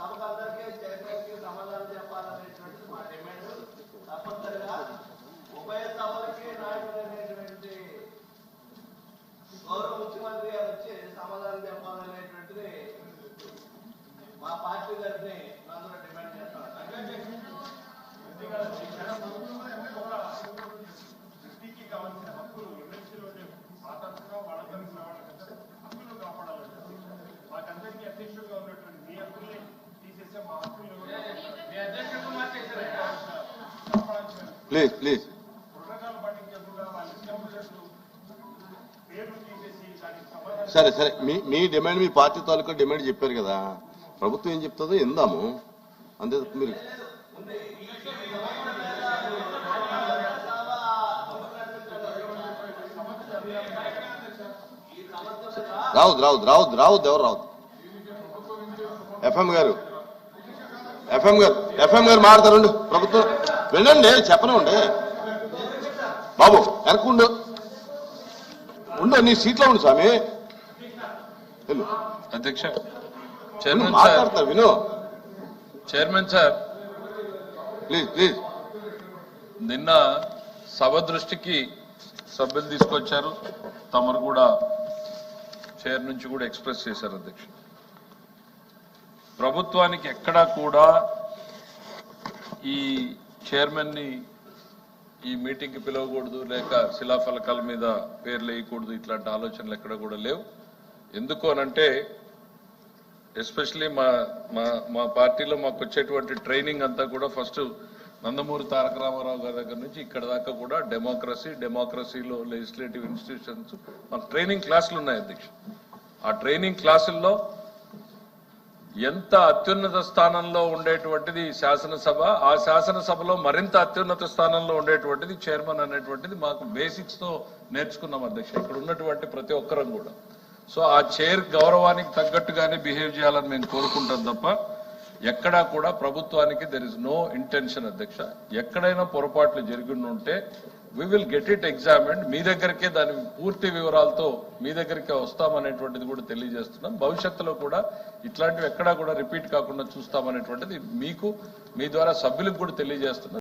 సభకందరికీ చైర్మన్కి సమాధానం చెప్పాలనేటువంటిది మా demand please please. సరే సరే. మీ మీ డిమాండ్ మీ పార్టీ తాలూకా డిమాండ్ చెప్పారు కదా. ప్రభుత్వం ఏం చెప్తుందో ఇందాము అంతే తప్ప మీరు. రావద్దు రావద్దు రావద్దు రావద్దు ఎవరు రావద్దు. ఎఫ్ఎం గారు. ఎఫ్ఎం గారు ఎఫ్ఎం గారు మారుతారు ప్రభుత్వం వెళ్ళండి చెప్పనివ్వండి బాబు వెనకుండు ఉండు. నీ సీట్లో ఉండు స్వామి. అధ్యక్ష విను, చైర్మన్ సార్. మాట్లాడతారు విను. Chairman sir. Please please. నిన్న సభ దృష్టికి సభ్యులు తీసుకొచ్చారు. తమరు కూడా చైర్ నుంచి కూడా ఎక్స్ప్రెస్ చేశారు అధ్యక్ష. ప్రభుత్వానికి ఎక్కడా కూడా ఈ చైర్మన్ని ఈ మీటింగ్కి పిలవకూడదు లేక శిలాఫలకాల మీద పేర్లు వేయకూడదు ఇట్లాంటి ఆలోచనలు ఎక్కడ కూడా లేవు. ఎందుకు అనంటే ఎస్పెషలీ మా మా మా పార్టీలో మాకు వచ్చేటువంటి ట్రైనింగ్ అంతా కూడా ఫస్ట్ నందమూరి తారక రామారావు గారి దగ్గర నుంచి ఇక్కడ దాకా కూడా డెమోక్రసీ డెమోక్రసీలో లెజిస్లేటివ్ ఇన్స్టిట్యూషన్స్ మాకు ట్రైనింగ్ క్లాసులు ఉన్నాయి అధ్యక్ష. ఆ ట్రైనింగ్ క్లాసుల్లో ఎంత అత్యున్నత స్థానంలో ఉండేటువంటిది శాసనసభ ఆ శాసనసభలో మరింత అత్యున్నత స్థానంలో ఉండేటువంటిది చైర్మన్ అనేటువంటిది మాకు బేసిక్స్తో నేర్చుకున్నాం అధ్యక్ష. ఇక్కడ ఉన్నటువంటి ప్రతి ఒక్కరం కూడా. సో ఆ చైర్ గౌరవానికి తగ్గట్టుగానే బిహేవ్ చేయాలని మేము కోరుకుంటాం తప్ప ఎక్కడా కూడా ప్రభుత్వానికి దెర్ ఇస్ నో ఇంటెన్షన్ అధ్యక్ష. ఎక్కడైనా పొరపాట్లు జరిగి ఉంటే we will get it examined మీ దగ్గరికే దాని పూర్తి వివరాలతో మీ దగ్గరికే వస్తామనేటువంటిది కూడా తెలియజేస్తున్నాం. భవిష్యత్తులో కూడా ఇట్లాంటివి ఎక్కడా కూడా రిపీట్ కాకుండా చూస్తామనేటువంటిది మీకు మీ ద్వారా సభ్యులకు కూడా తెలియజేస్తున్నాం.